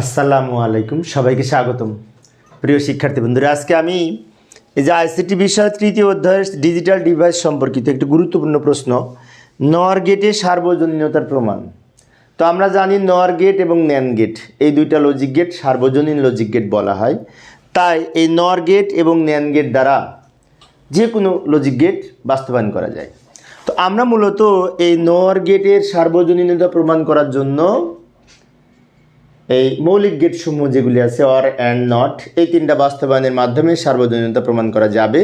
আসসালামু আলাইকুম, সবাইকে স্বাগতম। প্রিয় শিক্ষার্থী বন্ধুরা, আজকে আমি এই যে আইসিটি বিষয় তৃতীয় অধ্যায়ের ডিজিটাল ডিভাইস সম্পর্কিত একটি গুরুত্বপূর্ণ প্রশ্ন নর গেটে সার্বজনীনতার প্রমাণ। তো আমরা জানি নর গেট এবং ন্যান গেট এই দুইটা লজিক গেট সার্বজনীন লজিক গেট বলা হয়। তাই এই নর গেট এবং ন্যান গেট দ্বারা যে কোনো লজিক গেট বাস্তবায়ন করা যায়। তো আমরা মূলত এই নর গেটের সার্বজনীনতা প্রমাণ করার জন্য এই মৌলিক গেট সমূহ যেগুলি আছে অর অ্যান্ড নট এই তিনটা বাস্তবায়নের মাধ্যমে সার্বজনীনতা প্রমাণ করা যাবে।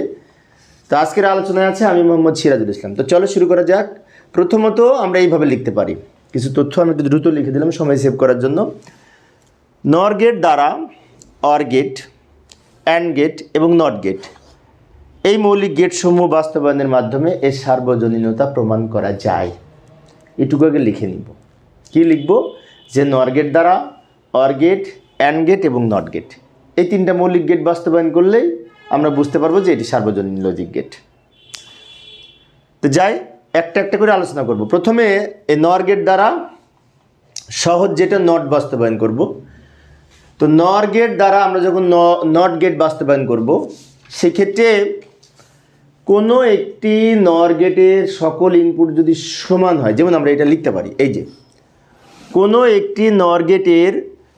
তো আজকের আলোচনায় আছে আমি মোহাম্মদ সিরাজুল ইসলাম। তো চলো শুরু করা যাক। প্রথমত আমরা এইভাবে লিখতে পারি। কিছু তথ্য আমি একটু দ্রুত লিখে দিলাম সময় সেভ করার জন্য। নর গেট দ্বারা অর গেট অ্যান্ড গেট এবং নট গেট এই মৌলিক গেট সমূহ বাস্তবায়নের মাধ্যমে এর সার্বজনীনতা প্রমাণ করা যায়। এটুকু আগে লিখে নিব। কি লিখব? যে নর গেট দ্বারা অর গেট অ্যান্ড গেট এবং নট গেট এই তিনটা মৌলিক গেট বাস্তবায়ন করলেই আমরা বুঝতে পারব যে এটি সার্বজনীন লজিক গেট তো যাই, একটা একটা করে আলোচনা করব। প্রথমে এই নর গেট দ্বারা সহজ যেটা নট বাস্তবায়ন করব। তো নর গেট দ্বারা আমরা যখন নট গেট বাস্তবায়ন করব, সেক্ষেত্রে কোনো একটি নর গেটের সকল ইনপুট যদি সমান হয়, যেমন আমরা এটা লিখতে পারি, এই যে, কোনো একটি নর গেটের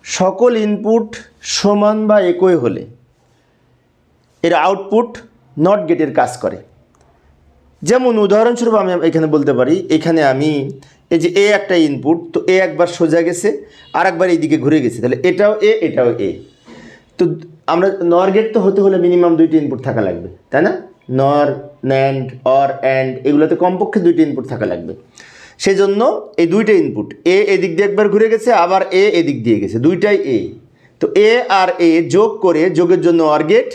সকল ইনপুট সমান বা একই হলে এর আউটপুট নট গেটের কাজ করে। যেমন উদাহরণস্বরূপ আমি এখানে বলতে পারি, এখানে আমি এই যে এ একটা ইনপুট তো এ একবার সোজা গেছে আর একবার এইদিকে ঘুরে গেছে, তাহলে এটাও এ এটাও এ। তো আমরা নর গেট তো হতে হলে মিনিমাম দুইটি ইনপুট থাকা লাগবে, তাই না? নর ন্যান্ড অর অ্যান্ড এগুলোতে কমপক্ষে দুইটি ইনপুট থাকা লাগবে। সেই জন্য এই দুইটা ইনপুট এ এদিক দিয়ে একবার ঘুরে গেছে, আবার এ এদিক দিয়ে গেছে, দুইটাই এ তো এ আর এ যোগ করে যোগের জন্য অর গেট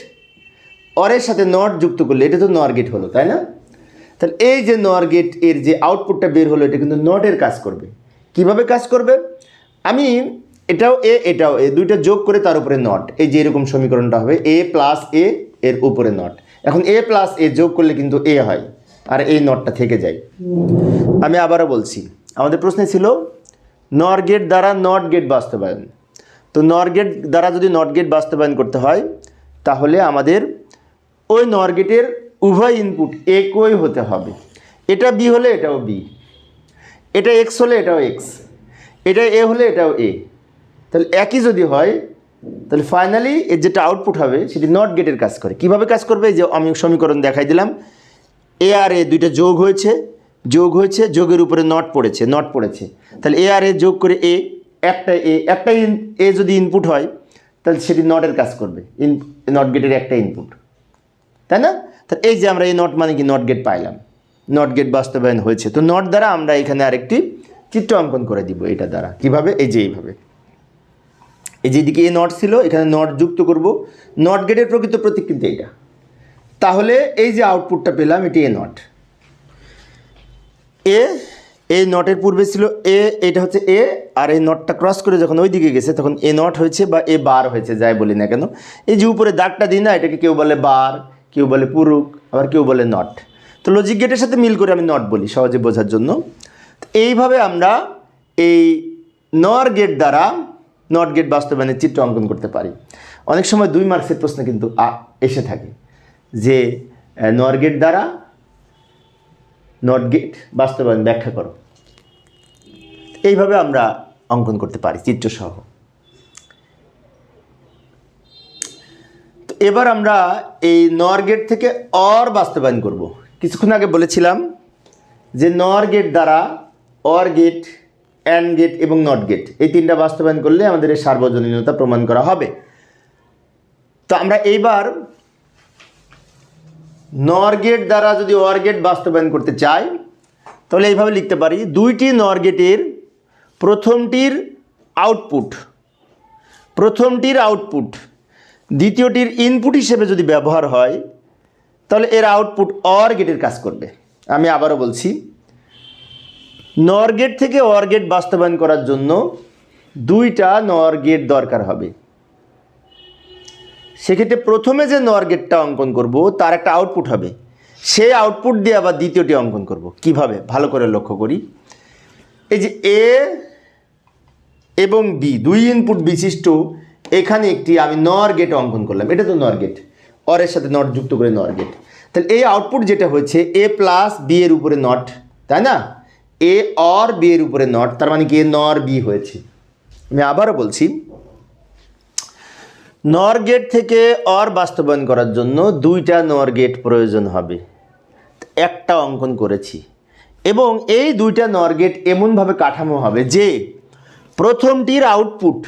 অরের সাথে নট যুক্ত করলে এটা তো নর গেট হলো, তাই না? তাহলে এই যে নর গেটের যে আউটপুটটা বের হলো, এটা কিন্তু নটের কাজ করবে। কীভাবে কাজ করবে? আমি এটাও এ এটাও এ দুইটা যোগ করে তার উপরে নট এই যে এরকম সমীকরণটা হবে এ প্লাস এ এর উপরে নট এখন এ প্লাস এ যোগ করলে কিন্তু এ হয়। এই নটটা থেকে যায় আমি আবারও বলছি, আমাদের প্রশ্নে ছিল, নর গেট দ্বারা নট গেট বাস্তবায়ন। তো নর গেট দ্বারা যদি নট গেট বাস্তবায়ন করতে হয়, তাহলে আমাদের ওই নর গেটের উভয় ইনপুট একই হতে হবে। এটা বি হলে এটাও বি এটা এক্স হলে এটাও এক্স এটা এ হলে এটাও এ তাহলে একই যদি হয়, তাহলে ফাইনালি এর যেটা আউটপুট হবে, সেটি নট গেটের কাজ করে। কীভাবে কাজ করবে? যে আমি সমীকরণ দেখাই দিলাম। এ আর এ দুইটা যোগ হয়েছে যোগ হয়েছে, যোগের উপরে নট পড়েছে নট পড়েছে। তাহলে এ আর এ যোগ করে এ, একটা এ একটা এ যদি ইনপুট হয়, তাহলে সেটি নটের কাজ করবে। ইন নট গেটের একটা ইনপুট তাই না? তাহলে এই যে আমরা এই নট মানে কি? নট গেট পাইলাম। নট গেট বাস্তবায়ন হয়েছে। তো নট দ্বারা আমরা এখানে আরেকটি চিত্র অঙ্কন করে দিব এটা দ্বারা। কীভাবে? এই যে এইভাবে। এই যে এদিকে এ নট ছিল, এখানে নট যুক্ত করব। নট গেটের প্রকৃত প্রতীক কিন্তু এইটা। তাহলে এই যে আউটপুটটা পেলাম, এটি এ নট এ এই নটের পূর্বে ছিল এ এটা হচ্ছে এ আর এই নটটা ক্রস করে যখন ওই দিকে গেছে, তখন এ নট হয়েছে বা এ বার হয়েছে, যাই বলি না কেন। এই যে উপরে দাগটা দিই না, এটাকে কেউ বলে বার কেউ বলে পুরুক, আবার কেউ বলে নট তো লজিক গেটের সাথে মিল করে আমি নট বলি, সহজে বোঝার জন্য। এইভাবে আমরা এই নর গেট দ্বারা নট গেট বাস্তবায়নের চিত্র অঙ্কন করতে পারি। অনেক সময় দুই মার্কসের প্রশ্ন কিন্তু এসে থাকে। যে নরগেট দ্বারা নট গেট বাস্তবায়ন ব্যাখ্যা করো। এইভাবে আমরা অঙ্কন করতে পারি, চিত্রসহ। তো এবার আমরা এই নর গেট থেকে অর বাস্তবায়ন করব। কিছুক্ষণ আগে বলেছিলাম যে নর গেট দ্বারা অর গেট অ্যান্ড গেট এবং নট গেট এই তিনটা বাস্তবায়ন করলে আমাদের সার্বজনীনতা প্রমাণ করা হবে। তো আমরা এইবার নর গেট দ্বারা যদি অর গেট বাস্তবায়ন করতে চাই, তাহলে এইভাবে লিখতে পারি, দুইটি নর গেটের প্রথমটির আউটপুট প্রথমটির আউটপুট দ্বিতীয়টির ইনপুট হিসেবে যদি ব্যবহার হয়, তাহলে এর আউটপুট অর কাজ করবে। আমি আবারও বলছি, নর গেট থেকে অর বাস্তবায়ন করার জন্য দুইটা নর গেট দরকার হবে। সেক্ষেত্রে প্রথমে যে নর গেটটা অঙ্কন করব, তার একটা আউটপুট হবে। সেই আউটপুট দিয়ে আবার দ্বিতীয়টি অঙ্কন করব। কীভাবে? ভালো করে লক্ষ্য করি। এই যে এ এবং বি দুই ইনপুট বিশিষ্ট, এখানে একটি আমি নর গেট অঙ্কন করলাম। এটা তো নর গেট অরের সাথে নট যুক্ত করে নর গেট তাহলে এই আউটপুট যেটা হয়েছে এ প্লাস বি এর উপরে নট তাই না? এ অর বি এর উপরে নট তার মানে কি? এ নর বি হয়েছে। আমি আবারও বলছি নর গেট থেকে অর বাস্তবায়ন করার জন্য দুইটা নর গেট প্রয়োজন হবে। একটা অঙ্কন করেছি। এবং এই দুইটা নর গেট এমনভাবে কাঠামো হবে যে প্রথমটির আউটপুট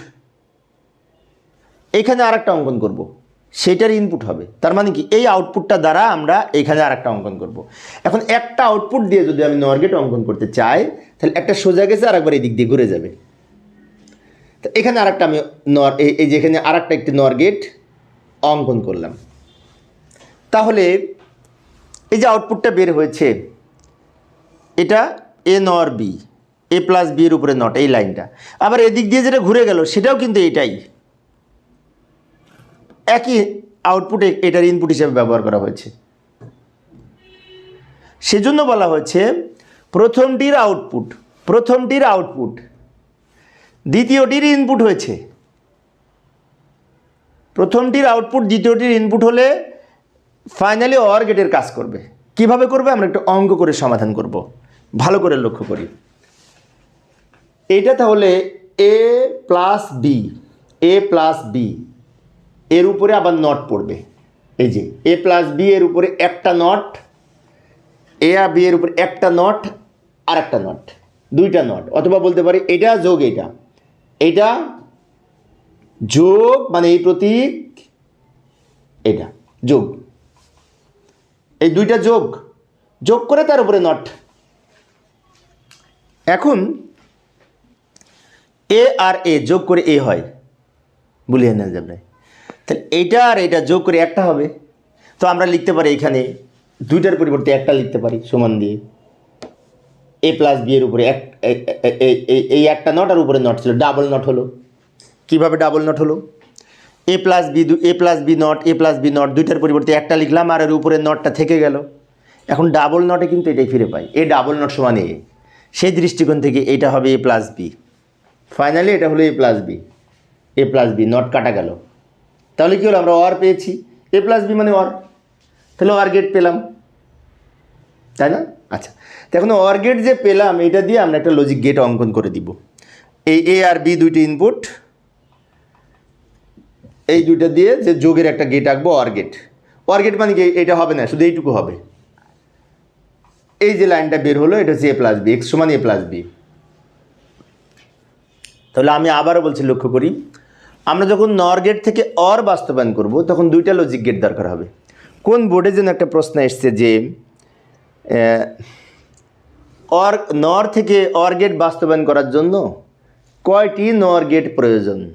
এখানে আরেকটা অঙ্কন করব। সেটার ইনপুট হবে। তার মানে কি? এই আউটপুটটা দ্বারা আমরা এখানে আরেকটা অঙ্কন করব। এখন একটা আউটপুট দিয়ে যদি আমি নর গেট অঙ্কন করতে চাই, তাহলে একটা সোজা গেছে আর একবার এই দিক দিয়ে ঘুরে যাবে। তো এখানে আরেকটা আমি নর এই এই যে এখানে আরেকটা একটি নর গেট অঙ্কন করলাম। তাহলে এই যে আউটপুটটা বের হয়েছে, এটা এ নর বি এ প্লাস বি এর উপরে নট এই লাইনটা। আবার এদিক দিয়ে যেটা ঘুরে গেল, সেটাও কিন্তু এটাই একই আউটপুট এটার ইনপুট হিসেবে ব্যবহার করা হয়েছে। সেজন্য বলা হয়েছে, প্রথমটির আউটপুট প্রথমটির আউটপুট দ্বিতীয়টির ইনপুট হয়েছে। প্রথমটির আউটপুট দ্বিতীয়টির ইনপুট হলে ফাইনালি অর গেটের কাজ করবে। কীভাবে করবে? আমরা একটু অঙ্ক করে সমাধান করব। ভালো করে লক্ষ্য করি। এটা তাহলে A plus B A plus B এর উপরে আবার নট পড়বে। এই যে এ প্লাস বি এর উপরে একটা নট এ আর বি এর উপরে একটা নট আর একটা নট দুইটা নট অথবা বলতে পারি এটা যোগ এটা। এটা যোগ মানে এই প্রতীক, এটা যোগ। এই দুইটা যোগ যোগ করে তার উপরে নট। এখন এ আর এ যোগ করে এ হয়। বুলিয়ে নেওয়া যাবে তাহলে এইটা আর এটা যোগ করে একটা হবে। তো আমরা লিখতে পারি এখানে দুইটার পরিবর্তে একটা লিখতে পারি সমান দিয়ে। এ প্লাস বি এর উপরে এক এই একটা নট আর উপরে নট ছিল। ডাবল নট হলো। কীভাবে ডাবল নট হলো? A plus B A plus B NOT A plus B NOT দুইটার পরিবর্তে একটা লিখলাম আর এর উপরে নটটা থেকে গেল। এখন ডাবল নটে কিন্তু এটাই ফিরে পাই। এ ডাবল নট সমান এ সেই দৃষ্টিকোণ থেকে এটা হবে এ প্লাস বি ফাইনালি এটা হলো A plus B A plus B NOT কাটা গেল। তাহলে কী হলো? আমরা অর পেয়েছি। এ প্লাস বি মানে অর তাহলে অর গেট পেলাম। তাই না? আচ্ছা। তো এখন অর গেট যে পেলাম, এটা দিয়ে আমরা একটা লজিক গেট অঙ্কন করে দিব। এই এ আর বি দুইটি ইনপুট এই দুইটা দিয়ে যে যোগের একটা গেট আঁকবো অর গেট গেট মানে কি? এটা হবে না, শুধু এইটুকু হবে। এই যে লাইনটা বের হলো, এটা হচ্ছে এ প্লাস বি এক্স সমান এ প্লাস বি তাহলে আমি আবারও বলছি, লক্ষ্য করি। আমরা যখন নর গেট থেকে অর বাস্তবায়ন করব, তখন দুইটা লজিক গেট দরকার হবে। কোন বোর্ডে যেন একটা প্রশ্ন এসছে যে অর, নর থেকে অর বাস্তবায়ন করার জন্য কয়টি নর গেট প্রয়োজন?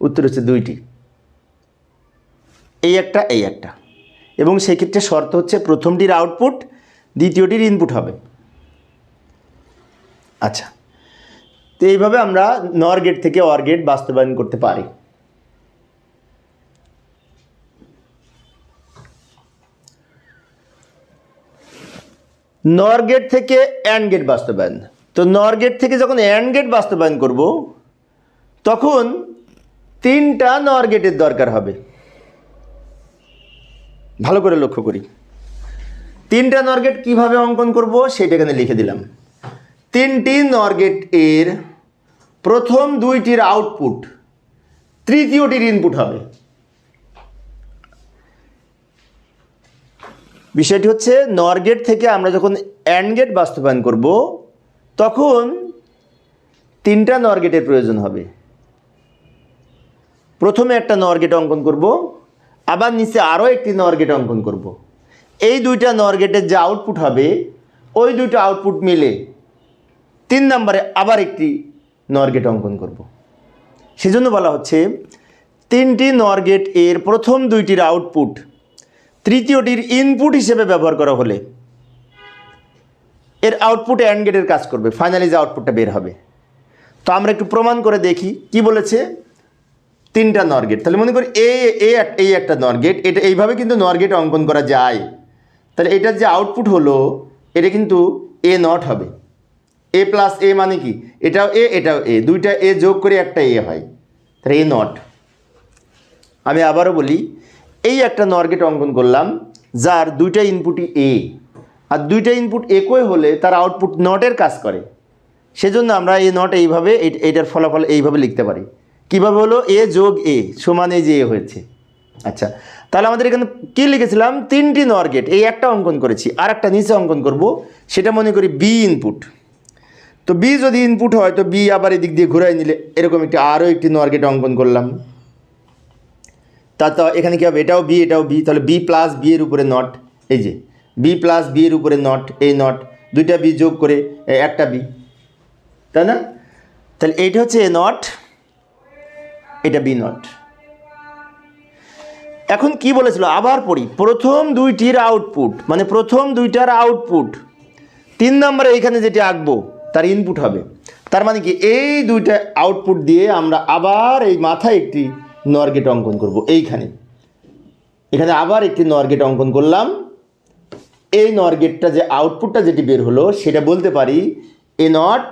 উত্তর হচ্ছে দুইটি। এই একটা এই একটা। এবং সেক্ষেত্রে শর্ত হচ্ছে প্রথমটির আউটপুট দ্বিতীয়টির ইনপুট হবে। আচ্ছা। তো এইভাবে আমরা নর গেট থেকে অর বাস্তবায়ন করতে পারি। নর গেট থেকে অ্যান্ড গেট বাস্তবায়ন। তো নর গেট থেকে যখন অ্যান্ড গেট বাস্তবায়ন করব, তখন তিনটা নর গেটের দরকার হবে। ভালো করে লক্ষ্য করি। তিনটা নর গেট কীভাবে অঙ্কন করব সেটা এখানে লিখে দিলাম। তিনটি নর গেটের প্রথম দুইটির আউটপুট তৃতীয়টির ইনপুট হবে। বিষয়টি হচ্ছে নর গেট থেকে আমরা যখন অ্যান্ড গেট বাস্তবায়ন করব, তখন তিনটা নর গেটের প্রয়োজন হবে। প্রথমে একটা নর গেট অঙ্কন করব, আবার নিচে আরও একটি নর গেট অঙ্কন করব। এই দুইটা নর গেটের যে আউটপুট হবে, ওই দুইটা আউটপুট মিলে তিন নম্বরে আবার একটি নর গেট অঙ্কন করব। সেজন্য বলা হচ্ছে, তিনটি নর গেটের প্রথম দুইটির আউটপুট তৃতীয়টির ইনপুট হিসেবে ব্যবহার করা হলে এর আউটপুট অ্যান্ড গেটের কাজ করবে ফাইনালি যে আউটপুটটা বের হবে। তো আমরা একটু প্রমাণ করে দেখি, কি বলেছে? তিনটা নর গেট তাহলে মনে করি এ এই একটা নর গেট এটা এইভাবে কিন্তু নর গেট অঙ্কন করা যায়। তাহলে এটার যে আউটপুট হলো, এটা কিন্তু এ নট হবে। এ প্লাস এ মানে কি? এটাও এ এটাও এ দুইটা এ যোগ করে একটা এ হয়। তাহলে এ নট আমি আবারও বলি এই একটা নরগেট অঙ্কন করলাম, যার দুইটা ইনপুটই এ আর দুইটা ইনপুট একই হলে তার আউটপুট নটের কাজ করে। সেজন্য আমরা এই নট এইভাবে, এই- এইটার ফলাফল এইভাবে লিখতে পারি। কীভাবে হলো? এ যোগ এ সমান এই যে এ হয়েছে। আচ্ছা তাহলে আমাদের এখানে কী লিখেছিলাম? তিনটি নর গেট এই একটা অঙ্কন করেছি, আর একটা নিচে অঙ্কন করব, সেটা মনে করি বি ইনপুট তো বি যদি ইনপুট হয়, তো বি আবার এদিক দিয়ে ঘুরাই নিলে, এরকম একটি আরও একটি নর গেট অঙ্কন করলাম। তা তো এখানে কী হবে? এটাও বি এটাও বি তাহলে বি প্লাস বি এর উপরে নট এই যে বি প্লাস বি এর উপরে নট এই নট দুইটা বি যোগ করে একটা বি তাই না? তাহলে এইটা হচ্ছে এ নট এটা বি নট এখন কি বলেছিল? আবার পড়ি। প্রথম দুইটির আউটপুট মানে প্রথম দুইটার আউটপুট তিন নম্বরে এইখানে যেটি আঁকবো, তার ইনপুট হবে। তার মানে কি? এই দুইটা আউটপুট দিয়ে আমরা আবার এই মাথায় একটি নরগেট অঙ্কন করব, এইখানে। এখানে আবার একটি নরগেট অঙ্কন করলাম। এই নরগেটটা যে আউটপুটটা যেটি বের হলো, সেটা বলতে পারি A NOT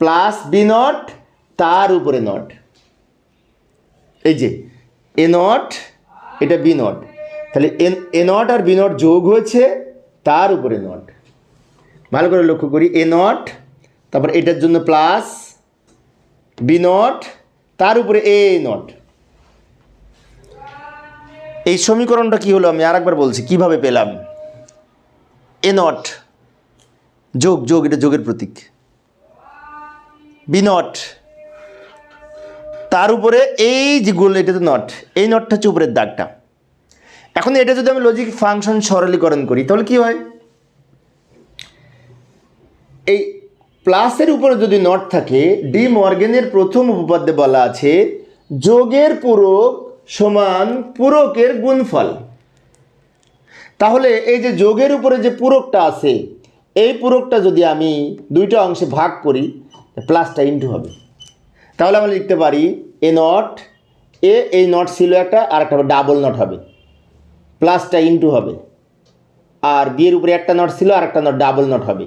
plus B NOT তার উপরে নট এই যে এ নট এটা বি নট তাহলে এ নট আর বি নট যোগ হয়েছে তার উপরে নট ভালো করে লক্ষ্য করি এ নট তারপর এটার জন্য প্লাস বি নট তার উপরে এ নট এই সমীকরণটা কি হলো? আমি আরেকবার বলছি, কীভাবে পেলাম? এ নট যোগ যোগ, এটা যোগের প্রতীক। বি নট তার উপরে এই যে গোল এটা তো নট এই নটটা হচ্ছে উপরের দাগটা। এখন এটা যদি আমি লজিক ফাংশন সরলীকরণ করি, তাহলে কি হয়? এই প্লাসের উপরে যদি নট থাকে ডি মর্গেনের প্রথম উপপাদ্যে বলা আছে, যোগের পূরক সমান পূরকের গুণফল। তাহলে এই যে যোগের উপরে যে পূরকটা আছে, এই পূরকটা যদি আমি দুইটা অংশে ভাগ করি, প্লাসটা ইন্টু হবে। তাহলে আমরা লিখতে পারি এ নট, এ, এই নট ছিল একটা, আর একটা ডাবল নট হবে। প্লাসটা ইন্টু হবে। আর বিয়ের উপরে একটা নট ছিল, আর একটা নট ডাবল নট হবে।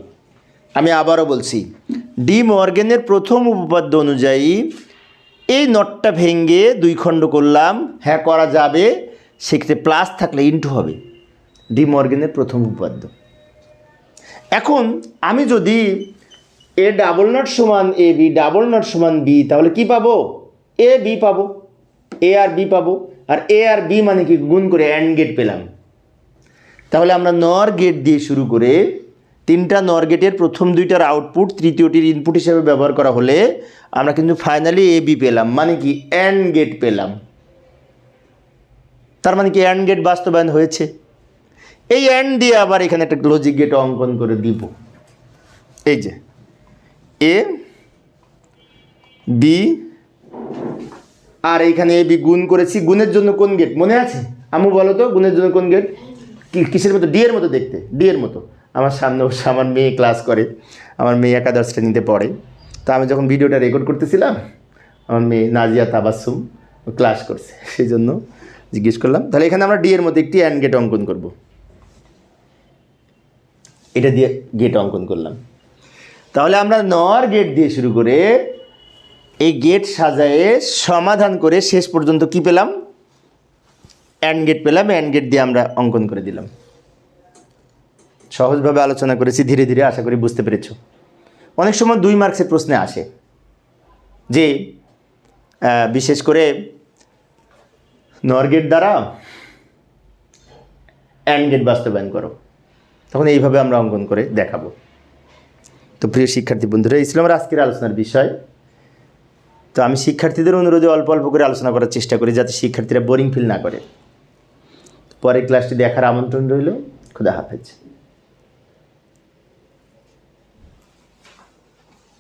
আমি আবারও বলছি, ডি মর্গেনের প্রথম উপপাদ্য অনুযায়ী এই নটটা ভেঙে দুই খণ্ড করলাম। হ্যাঁ করা যাবে। সেক্ষেত্রে প্লাস থাকলে ইন্টু হবে। ডি মর্গেনের প্রথম উপপাদ্য। এখন আমি যদি এ ডাবল নট সমান এ বি ডাবল নট সমান বি, তাহলে কি পাবো? এ বি পাবো। এ আর বি পাবো। আর এ আর বি মানে কি? গুণ করে অ্যান্ড গেট পেলাম। তাহলে আমরা নর গেট দিয়ে শুরু করে তিনটা নর গেটের প্রথম দুইটার আউটপুট তৃতীয়টির ইনপুট হিসেবে ব্যবহার করা হলে আমরা কিন্তু ফাইনালি এ বি পেলাম। মানে কি অ্যান্ড গেট পেলাম। তার মানে কি অ্যান্ড গেট বাস্তবায়ন হয়েছে। এই অ্যান্ড দিয়ে আবার এখানে একটা লজিক গেট অঙ্কন করে দিব। এই যে এ বি আর এইখানে এ বি গুণ করেছি। গুণের জন্য কোন গেট মনে আছে? আমু বলো তো, গুণের জন্য কোন গেট কিসের মতো? ডি এর মতো দেখতে ডি এর মতো। আমার সামনে বসে আমার মেয়ে ক্লাস করে, আমার মেয়ে একাদশ শ্রেণীতে পড়ে। তা আমি যখন ভিডিওটা রেকর্ড করতেছিলাম, আমার মেয়ে নাজিয়া তাবাসুম ক্লাস করছে। সেই জন্য জিজ্ঞেস করলাম, তাহলে এখানে আমরা ডি এর মধ্যে একটি অ্যান্ড গেট অঙ্কন করব। এটা দিয়ে গেট অঙ্কন করলাম। তাহলে আমরা নর গেট দিয়ে শুরু করে এই গেট সাজায়ে সমাধান করে শেষ পর্যন্ত কি পেলাম? অ্যান্ড গেট পেলাম অ্যান্ড গেট দিয়ে আমরা অঙ্কন করে দিলাম। সহজভাবে আলোচনা করেছি, ধীরে ধীরে আশা করি বুঝতে পেরেছ। অনেক সময় দুই মার্কসের প্রশ্নে আসে যে বিশেষ করে নর গেট দ্বারা অ্যান্ড গেট বাস্তবায়ন করো। তখন এইভাবে আমরা অঙ্কন করে দেখাবো। তো প্রিয় শিক্ষার্থী বন্ধুরা আমার আজকের আলোচনার বিষয়। তো আমি শিক্ষার্থীদের অনুরোধে অল্প অল্প করে আলোচনা করার চেষ্টা করি যাতে শিক্ষার্থীরা বোরিং ফিল না করে। পরের ক্লাসটি দেখার আমন্ত্রণ রইল। খুদা হাফেজ।